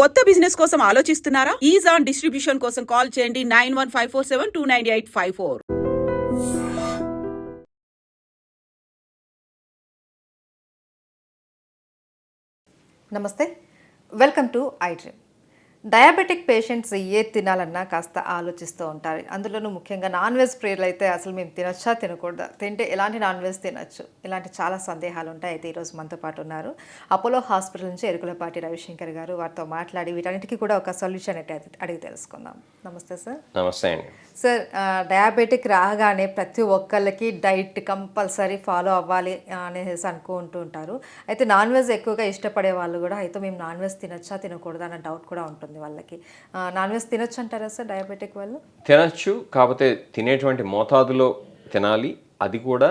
కొత్త బిజినెస్ కోసం ఆలోచిస్తున్నారా? ఈజ్ ఆన్ డిస్ట్రిబ్యూషన్ కోసం కాల్ చేయండి nine one five four seven two nine eight five four. నమస్తే. Welcome to I dream diabetic patients ఏ తినాలన్నా కాస్త ఆలోచిస్తూ ఉంటారు. అందులోనూ ముఖ్యంగా నాన్ వెజ్ ప్రియర్లు అయితే అసలు మేము తినొచ్చా తినకూడదా? తింటే ఎలాంటి నాన్ వెజ్ తినొచ్చు? ఇలాంటి చాలా సందేహాలు ఉంటాయి. అయితే ఈరోజు మనతో పాటు ఉన్నారు అపోలో హాస్పిటల్ నుంచి ఎరుకులపాటి రవిశంకర్ గారు. వారితో మాట్లాడి వీటన్నిటికీ కూడా ఒక సొల్యూషన్ అయితే అడిగి తెలుసుకుందాం. నమస్తే సార్. నమస్తే అండి. సార్ డయాబెటిక్ రాగానే ప్రతి ఒక్కళ్ళకి డైట్ కంపల్సరీ ఫాలో అవ్వాలి అనేసి అనుకుంటూ ఉంటారు. అయితే నాన్ వెజ్ ఎక్కువగా ఇష్టపడే వాళ్ళు కూడా అయితే మేము నాన్ వెజ్ తినొచ్చా తినకూడదా? అన్న డౌట్ కూడా ఉంటుంది వాళ్ళకి. నాన్ వెజ్ తినొచ్చు అంటారా సార్ డయాబెటిక్ వాళ్ళు? తినచ్చు. కాకపోతే తినేటువంటి మోతాదులో తినాలి. అది కూడా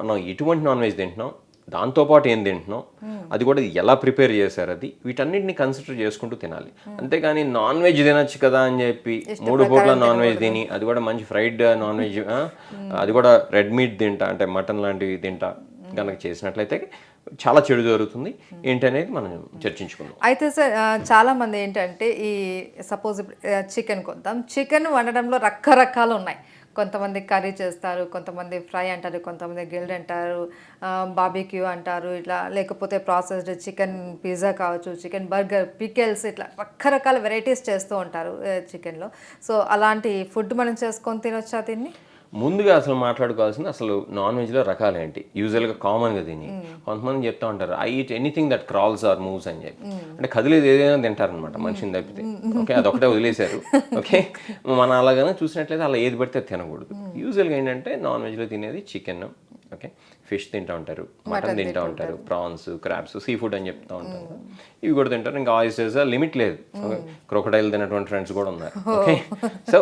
మనం ఎటువంటి నాన్ వెజ్ తింటున్నాం? దాంతోపాటు ఏం తింటున్నాం? అది కూడా ఎలా ప్రిపేర్ చేశారు అది? వీటన్నిటిని కన్సిడర్ చేసుకుంటూ తినాలి. అంతేగాని నాన్ వెజ్ తినచ్చు కదా అని చెప్పి మూడు పూట్ల నాన్ వెజ్ తిని అది కూడా మంచి ఫ్రైడ్ నాన్ వెజ్ అది కూడా రెడ్ మీట్ తింటా అంటే మటన్ లాంటివి తింటా కనుక చేసినట్లయితే చాలా చెడు జరుగుతుంది. ఏంటనేది మనం చర్చించుకుందాం. అయితే సార్ ఆ, చాలా మంది ఏంటంటే ఈ సపోజ్ చికెన్ కొందాం చికెన్ వండడంలో రకరకాలు ఉన్నాయి. కొంతమంది కర్రీ చేస్తారు కొంతమంది ఫ్రై అంటారు కొంతమంది గిల్డ్ అంటారు బాబీక్యూ అంటారు ఇట్లా లేకపోతే ప్రాసెస్డ్ చికెన్ పిజ్జా కావచ్చు చికెన్ బర్గర్ పికెల్స్ ఇట్లా రకరకాల వెరైటీస్ చేస్తూ ఉంటారు చికెన్లో. సో అలాంటి ఫుడ్ మనం చేసుకొని తినొచ్చా దీన్ని? ముందుగా అసలు మాట్లాడుకోవాల్సింది అసలు నాన్ వెజ్లో రకాలు ఏంటి? యూజువల్గా కామన్గా తిని కొంతమంది చెప్తా ఉంటారు I eat anything that crawls or moves అని చెప్పి. అంటే కదిలేదు ఏదైనా తింటారనమాట మనిషిని తప్పితే. ఓకే అదొకటే వదిలేశారు. ఓకే మన అలాగనే చూసినట్లయితే అలా ఏది పడితే తినకూడదు. యూజువల్గా ఏంటంటే నాన్ వెజ్లో తినేది చికెన్ ఓకే? ఫిష్ తింటా ఉంటారు. మటన్ తింటా ఉంటారు. ప్రాన్స్ క్రాబ్స్ సీ ఫుడ్ అని చెప్తా ఉంటారు. ఇవి కూడా తింటారు. ఇంకా ఆయిస్టర్స్ లిమిట్ లేదు. క్రొకడైల్ తినటువంటి ఫ్రెండ్స్ కూడా ఉన్నారు. ఓకే? సో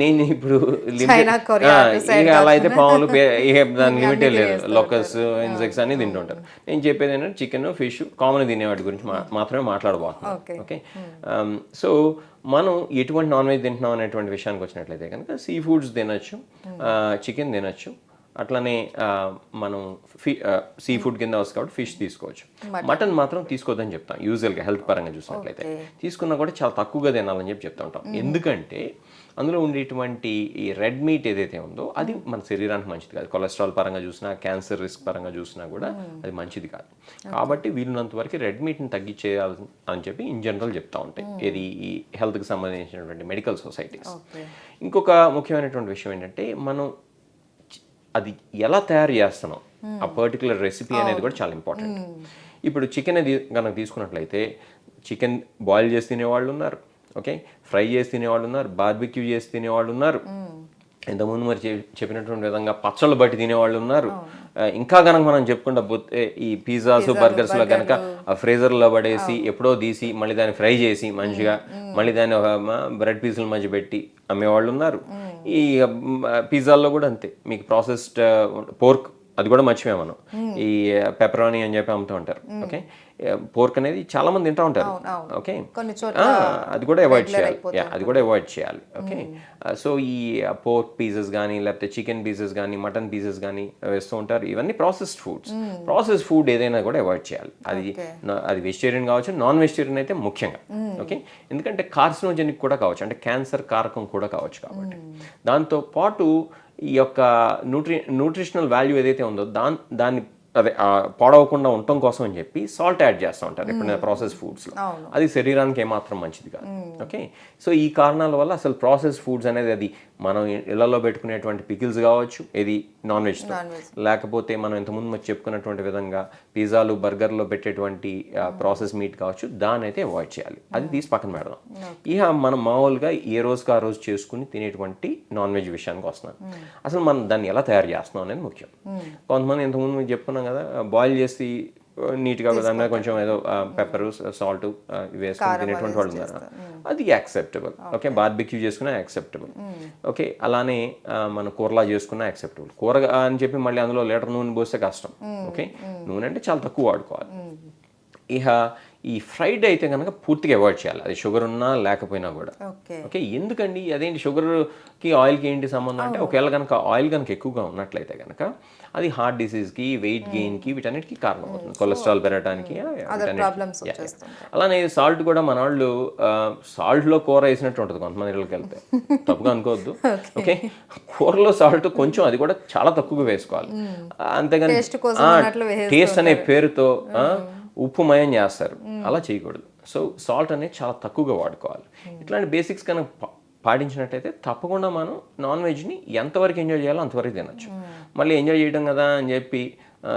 నేను ఇప్పుడు ఇక అలా అయితే పాములు దాని లిమిటే లేదు. లోకస్ ఇన్సెక్ట్స్ అన్ని తింటుంటారు నేను చెప్పేది ఏంటంటే చికెన్ ఫిష్ కామన్ తినేవాటి గురించి మాత్రమే మాట్లాడబోతున్నాను. ఓకే. సో మనం ఎటువంటి నాన్ వెజ్ తింటున్నాం అనేటువంటి విషయానికి వచ్చినట్లయితే కనుక సీ ఫుడ్స్ తినచ్చు. చికెన్ తినచ్చు. అట్లనే మనం ఫి సీ ఫుడ్ కింద వస్తుంది కాబట్టి ఫిష్ తీసుకోవచ్చు. మటన్. మాత్రం తీసుకోవద్దని చెప్తాం యూజువల్గా హెల్త్ పరంగా చూసినట్లయితే. తీసుకున్నా కూడా చాలా తక్కువగా తినాలని చెప్పి చెప్తా ఉంటాం. ఎందుకంటే అందులో ఉండేటువంటి ఈ రెడ్ మీట్ ఏదైతే ఉందో అది మన శరీరానికి మంచిది కాదు. కొలెస్ట్రాల్ పరంగా చూసినా క్యాన్సర్ రిస్క్ పరంగా చూసినా కూడా అది మంచిది కాదు. కాబట్టి వీలున్నంత వరకు రెడ్ మీట్ని తగ్గించేయాలి అని చెప్పి ఇన్ జనరల్ చెప్తా ఉంటాయి. ఇది ఈ హెల్త్కి సంబంధించినటువంటి మెడికల్ సొసైటీస్. ఇంకొక ముఖ్యమైనటువంటి విషయం ఏంటంటే మనం అది ఎలా తయారు చేస్తున్నాం ఆ పర్టికులర్ రెసిపీ అనేది కూడా చాలా ఇంపార్టెంట్ ఇప్పుడు చికెన్ అది కనుక తీసుకున్నట్లయితే చికెన్ బాయిల్ చేసి తినేవాళ్ళు ఉన్నారు ఓకే ఫ్రై చేసి తినేవాళ్ళు ఉన్నారు బార్బిక్యూ చేసి తినేవాళ్ళు ఉన్నారు. ఇంతకుముందు మరి చెప్పినటువంటి విధంగా పచ్చళ్ళు బట్టి తినేవాళ్ళు ఉన్నారు. ఆ, ఇంకా కనుక మనం చెప్పుకుంటా పోతే ఈ పిజ్జాస్ బర్గర్స్లో కనుక ఆ ఫ్రీజర్లో పడేసి ఎప్పుడో తీసి మళ్ళీ దాన్ని ఫ్రై చేసి మంచిగా మళ్ళీ దాన్ని ఒక బ్రెడ్ పీసుల మధ్య పెట్టి అమ్మేవాళ్ళు ఉన్నారు. ఈ పిజ్జాల్లో కూడా అంతే. మీకు ప్రాసెస్డ్ పోర్క్ అది కూడా మర్చిపోయాం మనం. ఈ పెపరాని అని చెప్పి అమ్ముతూ ఉంటారు. ఓకే? పోర్క్ అనేది చాలా మంది తింటూ ఉంటారు. ఓకే? అది కూడా అవాయిడ్ చేయాలి. అది కూడా అవాయిడ్ చేయాలి. ఓకే? సో ఈ పోర్క్ పీసెస్ కానీ లేకపోతే చికెన్ పీసెస్ కానీ మటన్ పీసెస్ కానీ వేస్తూ ఉంటారు. ఇవన్నీ ప్రాసెస్డ్ ఫుడ్స్ ప్రాసెస్ ఫుడ్ ఏదైనా కూడా అవాయిడ్ చేయాలి. అది అది వెజిటేరియన్ కావచ్చు నాన్ వెజిటేరియన్ అయితే ముఖ్యంగా. ఓకే? ఎందుకంటే కార్సినోజెనిక్ కూడా కావచ్చు అంటే క్యాన్సర్ కారకం కూడా కావచ్చు కాబట్టి. దాంతో పాటు ఈ యొక్క న్యూట్రి న్యూట్రిషనల్ వాల్యూ ఏదైతే ఉందో దాని దాన్ని అదే ఆ, పాడవకుండా ఉండటం కోసం అని చెప్పి సాల్ట్ యాడ్ చేస్తూ ఉంటారు ఎప్పుడైనా ప్రాసెస్ ఫుడ్స్లో. అది శరీరానికి ఏమాత్రం మంచిది కాదు. ఓకే? సో ఈ కారణాల వల్ల అసలు ప్రాసెస్ ఫుడ్స్ అనేది అది మనం ఇళ్ళలో పెట్టుకునేటువంటి పికిల్స్ కావచ్చు ఇది నాన్ వెజ్ లేకపోతే మనం ఇంతకుముందు చెప్పుకున్నటువంటి విధంగా పిజ్జాలు బర్గర్లో పెట్టేటువంటి ప్రాసెస్ మీట్ కావచ్చు దాన్ని అయితే అవాయిడ్ చేయాలి. అది తీసి పక్కన పెడదాం. ఇక మనం మామూలుగా ఏ రోజుకి ఆ రోజు చేసుకుని తినేటువంటి నాన్ వెజ్ విషయానికి వస్తున్నాం. అసలు మనం దాన్ని ఎలా తయారు చేస్తున్నాం అనేది ముఖ్యం. కొంతమంది ఇంతకుముందు చెప్పుకున్నాం కదా బాయిల్ చేసి నీట్గా దాని కొంచెం ఏదో పెప్పర్ సాల్ట్ వేసుకొని తినేటువంటి వాళ్ళు ఉన్నారు? అది యాక్సెప్టబుల్. ఓకే. బార్బిక్యూ చేసుకున్నా యాక్సెప్టబుల్. ఓకే అలానే మన కూరలా చేసుకున్నా యాక్సెప్టబుల్. కూర అని చెప్పి మళ్ళీ అందులో లీటర్ నూనె పోస్తే కష్టం. ఓకే నూనె అంటే చాలా తక్కువ వాడుకోవాలి. ఇక ఈ ఫ్రైడ్ అయితే కనుక పూర్తిగా అవాయిడ్ చేయాలి. అది షుగర్ ఉన్నా లేకపోయినా కూడా. ఓకే. ఎందుకండి? అదేంటి? షుగర్కి ఆయిల్కి ఏంటి సంబంధం అంటే ఒకవేళ కనుక ఆయిల్ కనుక ఎక్కువగా ఉన్నట్లయితే కనుక. అది హార్ట్ డిసీజ్కి వెయిట్ గెయిన్కి వీటన్నిటికీ కారణం అవుతుంది కొలెస్ట్రాల్ పెరగడానికి. అలానే సాల్ట్ కూడా మన వాళ్ళు సాల్ట్లో కూర వేసినట్టు ఉంటుంది కొంతమంది ఇళ్ళకి వెళ్తే. తప్పుగా అనుకోవద్దు. ఓకే కూరలో సాల్ట్ కొంచెం అది కూడా చాలా తక్కువగా వేసుకోవాలి. అంతేగాని అన్నట్లు వేసేస్తూ టేస్ట్ అనే పేరుతో ఆ, ఉప్పు మయం చేస్తారు. అలా చేయకూడదు. సో సాల్ట్ అనేది చాలా తక్కువగా వాడుకోవాలి. ఇట్లాంటి బేసిక్స్ కనుక పాటించినట్టయితే తప్పకుండా మనం నాన్ వెజ్ని ఎంతవరకు ఎంజాయ్ చేయాలో అంతవరకు తినచ్చు. మళ్ళీ ఎంజాయ్ చేయడం కదా అని చెప్పి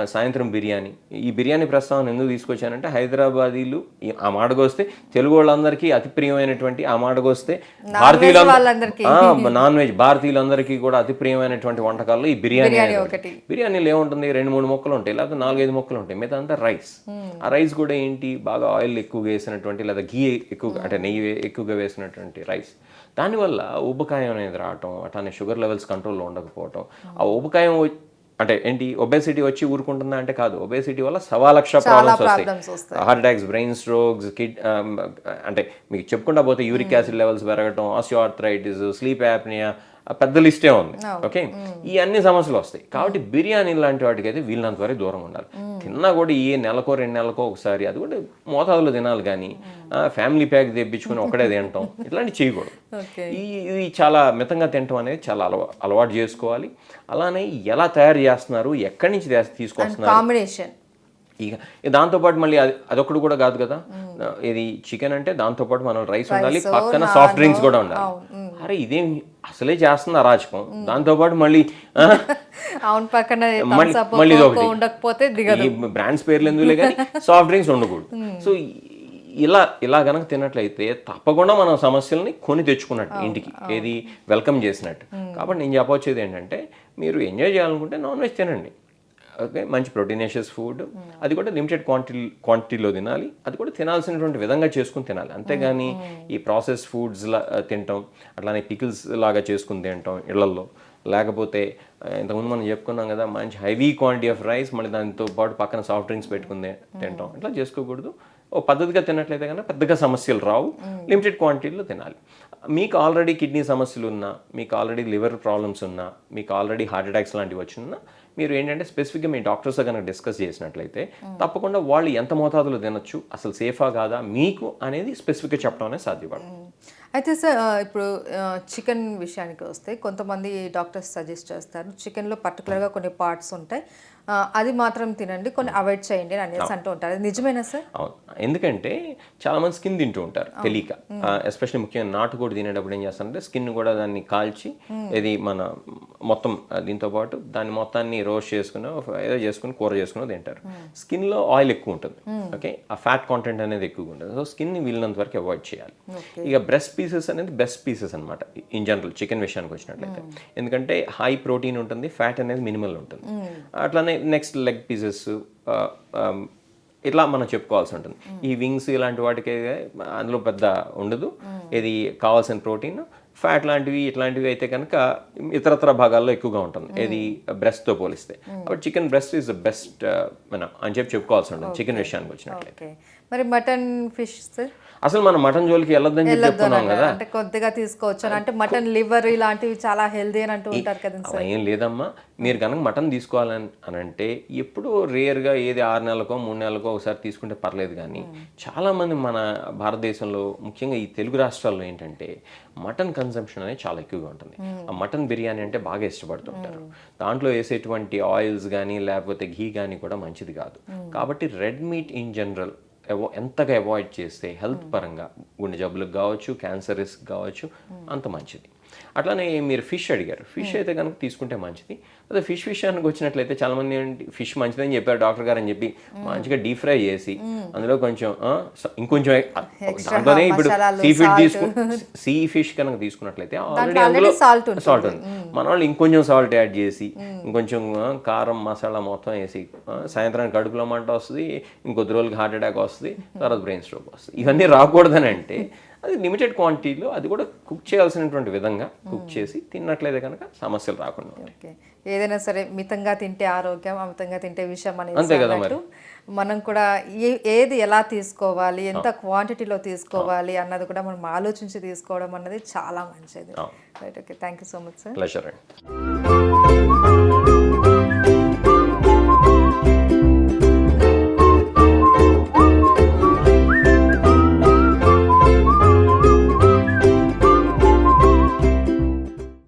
సాయంత్రం బిర్యానీ. ఈ బిర్యానీ ప్రస్తావన ఎందుకు తీసుకొచ్చానంటే హైదరాబాదీలు ఆ మాటకొస్తే తెలుగు వాళ్ళందరికీ అతి ప్రియమైనటువంటి ఆ మాటకొస్తే. భారతీయులు నాన్ వెజ్ భారతీయులందరికీ కూడా అతి ప్రియమైనటువంటి వంటకాల్లో ఈ బిర్యానీ ఒకటి. బిర్యానీలో ఏముంటుంది? రెండు మూడు మొక్కలు ఉంటాయి లేకపోతే నాలుగైదు మొక్కలు ఉంటాయి. మిగతా అంతా రైస్. ఆ రైస్ కూడా ఏంటి? బాగా ఆయిల్ ఎక్కువగా వేసినటువంటి లేదా ఘీ ఎక్కువగా అంటే నెయ్యి ఎక్కువగా వేసినటువంటి రైస్. దానివల్ల ఉబకాయం అనేది రావటం అట్లానే షుగర్ లెవెల్స్ కంట్రోల్లో ఉండకపోవటం ఆ ఉబకాయం వ- అంటే ఏంటి ఒబేసిటీ వచ్చి ఊరుకుంటుందా అంటే కాదు. ఒబేసిటీ వల్ల సవా లక్ష ప్రాబ్లమ్స్ వస్తాయి. Heart attacks brain strokes kid అంటే మీకు చెప్పుకుంటా పోతే యూరిక్ యాసిడ్ లెవెల్స్ పెరగటం ఆస్టియోఆర్థరైటిస్ స్లీప్ యాప్నియా పెద్ద లిస్టే ఉంది. ఓకే? ఈ అన్ని సమస్యలు వస్తాయి. కాబట్టి బిర్యానీ లాంటి వాటికి అయితే వీళ్ళంత వరకు దూరం ఉండాలి. తిన్నా కూడా ఏ నెలకో రెండు నెలకో ఒకసారి అది కూడా మోతాదులో తినాలి కానీ ఫ్యామిలీ ప్యాక్ తెప్పించుకుని ఒకటే తినటం ఇట్లాంటివి చేయకూడదు. ఈ ఇది చాలా మితంగా తినటం అనేది చాలా అలవా అలవాటు చేసుకోవాలి. అలానే ఎలా తయారు చేస్తున్నారు ఎక్కడి నుంచి తీస్- తీసుకొస్తున్నారు కాంబినేషన్. ఇక దాంతోపాటు మళ్ళీ అది అదొకటి కూడా కాదు కదా? ఇది చికెన్ అంటే దాంతోపాటు మనం రైస్ ఉండాలి పక్కన సాఫ్ట్ డ్రింక్స్ కూడా ఉండాలి. అరే ఇదేం అసలే చేస్తుంది అరాచకం దాంతోపాటు మళ్ళీ ఆ, అవును పక్కన మళ్ళీ-. ఉండకపోతే ఈ బ్రాండ్స్ పేర్లు ఎందుకులే కానీ సాఫ్ట్ డ్రింక్స్ ఉండకూడదు. సో ఇలా ఇలా గనక తిన్నట్లయితే తప్పకుండా మనం సమస్యల్ని కొని తెచ్చుకున్నట్టు ఇంటికి ఏది వెల్కమ్ చేసినట్టు. కాబట్టి నేను చెప్పొచ్చేది ఏంటంటే మీరు ఎంజాయ్ చేయాలనుకుంటే నాన్ వెజ్ తినండి. ఓకే మంచి ప్రోటీనేషియస్ ఫుడ్. అది కూడా లిమిటెడ్ క్వాంటిటీ క్వాంటిటీలో తినాలి. అది కూడా తినాల్సినటువంటి విధంగా చేసుకుని తినాలి. అంతేగాని ఈ ప్రాసెస్ ఫుడ్స్ లా తినటం అట్లానే పికిల్స్ లాగా చేసుకుని తినటం ఇళ్ళల్లో. లేకపోతే ఇంతకుముందు మనం చెప్పుకున్నాం కదా మంచి హెవీ క్వాంటిటీ ఆఫ్ రైస్ మళ్ళీ దాంతో పాటు పక్కన సాఫ్ట్ డ్రింక్స్ పెట్టుకుని తినటం ఇట్లా చేసుకోకూడదు. ఓ పద్ధతిగా తిన్నట్లయితే కన్నా పెద్దగా సమస్యలు రావు. లిమిటెడ్ క్వాంటిటీలో తినాలి. మీకు ఆల్రెడీ కిడ్నీ సమస్యలు ఉన్నా మీకు ఆల్రెడీ లివర్ ప్రాబ్లమ్స్ ఉన్నా మీకు ఆల్రెడీ హార్ట్ అటాక్స్ లాంటివి వచ్చినా మీరు ఏంటంటే స్పెసిఫిక్గా మీ డాక్టర్స్ కనుక డిస్కస్ చేసినట్లయితే తప్పకుండా వాళ్ళు ఎంత మోతాదులో తినొచ్చు అసలు సేఫా కాదా మీకు అనేది స్పెసిఫిక్గా చెప్పడం అనేది సాధ్యపడదు అయితే సార్ ఇప్పుడు చికెన్ విషయానికి వస్తే కొంతమంది డాక్టర్స్ సజెస్ట్ చేస్తారు చికెన్లో పర్టికులర్గా కొన్ని పార్ట్స్ ఉంటాయి. అది మాత్రం తినండి కొన్ని అవాయిడ్ చేయండి అని అనేసి అంటూ ఉంటారు. అది నిజమేనా సార్? ఎందుకంటే చాలా మంది స్కిన్ తింటూ ఉంటారు తెలియక. ఎస్పెషల్లీ ముఖ్యంగా నాటుకోడి తినేటప్పుడు ఏం చేస్తారంటే స్కిన్ కూడా దాన్ని కాల్చి ఇది మన మొత్తం దీంతో పాటు దాన్ని మొత్తాన్ని రోస్ట్ చేసుకుని ఏదో చేసుకుని కూర చేసుకుని తింటారు. స్కిన్లో ఆయిల్ ఎక్కువ ఉంటుంది. ఓకే? ఆ ఫ్యాట్ కాంటెంట్ అనేది ఎక్కువగా ఉంటుంది. సో స్కిన్ని వీళ్ళంత వరకు అవాయిడ్ చేయాలి. ఇక బ్రెస్ట్ పీసెస్ అనేది బెస్ట్ పీసెస్ అనమాట ఇన్ జనరల్ చికెన్ విషయానికి వచ్చినట్లయితే. ఎందుకంటే హై ప్రోటీన్ ఉంటుంది ఫ్యాట్ అనేది మినిమల్ ఉంటుంది. అట్లానే నెక్స్ట్ లెగ్ పీసెస్ ఇట్లా మనం చెప్పుకోవాల్సి ఉంటుంది. ఈ వింగ్స్ ఇలాంటి వాటికి అందులో పెద్ద ఉండదు. ఇది కావాల్సిన ప్రోటీన్ ఫ్యాట్ లాంటివి ఇట్లాంటివి అయితే కనుక ఇతరత్ర భాగాల్లో ఎక్కువగా ఉంటుంది. ఇది బ్రెస్ట్తో పోలిస్తే. కాబట్టి chicken breast is the best మనం అని చెప్పి చెప్పుకోవాల్సి ఉంటుంది. చికెన్ విషయానికి వచ్చినట్లయితే. మరి మటన్ ఫిష్ సార్? అసలు మనం మటన్ జోలికి వెళ్ళొద్దని చెప్పి అని కదా. అంటే కొద్దిగా తీసుకోవచ్చు అంటే మటన్ లివర్ ఇలాంటివి చాలా హెల్దీ అని అంటూ ఉంటారు కదా అలా ఏం లేదమ్మా. మీరు కనుక మటన్ తీసుకోవాలని అని అంటే ఎప్పుడో రేర్గా ఏది ఆరు నెలలకో మూడు నెలలకో ఒకసారి తీసుకుంటే పర్లేదు కానీ చాలామంది మన భారతదేశంలో ముఖ్యంగా ఈ తెలుగు రాష్ట్రాల్లో ఏంటంటే మటన్ కన్సంప్షన్ అనేది చాలా ఎక్కువగా ఉంటుంది. ఆ మటన్ బిర్యానీ అంటే బాగా ఇష్టపడుతుంటారు. దాంట్లో వేసేటువంటి ఆయిల్స్ కానీ లేకపోతే ఘీ కానీ కూడా మంచిది కాదు. కాబట్టి రెడ్ మీట్ ఇన్ జనరల్ ఎంతగా అవాయిడ్ చేస్తే హెల్త్ పరంగా గుండె జబ్బులకు కావచ్చు క్యాన్సర్ రిస్క్ కావచ్చు అంత మంచిది. అట్లానే మీరు ఫిష్ అడిగారు. ఫిష్ అయితే కనుక తీసుకుంటే మంచిది. అదే ఫిష్ విషయానికి వచ్చినట్లయితే చాలా మంది ఏంటి ఫిష్ మంచిదని చెప్పారు డాక్టర్ గారు అని చెప్పి మంచిగా డీప్ ఫ్రై చేసి అందులో కొంచెం ఇంకొంచెం దాంట్లోనే ఇప్పుడు సీ salt. తీసుకు సీ ఫిష్ కనుక తీసుకున్నట్లయితే ఆల్రెడీ అందులో. సాల్ట్ ఉంది మన వాళ్ళు ఇంకొంచెం సాల్ట్ యాడ్ చేసి ఇంకొంచెం కారం మసాలా మొత్తం వేసి సాయంత్రానికి కడుపులో మంట వస్తుంది ఇంకొద్ది రోజులకి హార్ట్ అటాక్ వస్తుంది తర్వాత బ్రెయిన్ స్ట్రోక్ వస్తుంది. ఇవన్నీ రాకూడదని అంటే అది లిమిటెడ్ క్వాంటిటీలో అది కూడా కుక్ చేయాల్సినటువంటి విధంగా కుక్ చేసి తిన్నట్లయితే కనుక సమస్యలు రాకుండా ఉంటాయి. ఓకే. ఏదైనా సరే మితంగా తింటే ఆరోగ్యం అమితంగా తింటే విషయం అనేది మనం కూడా ఏది ఎలా తీసుకోవాలి ఎంత క్వాంటిటీలో తీసుకోవాలి అన్నది కూడా మనం ఆలోచించి తీసుకోవడం అన్నది చాలా మంచిది. Right okay thank you so much sir pleasure అండి.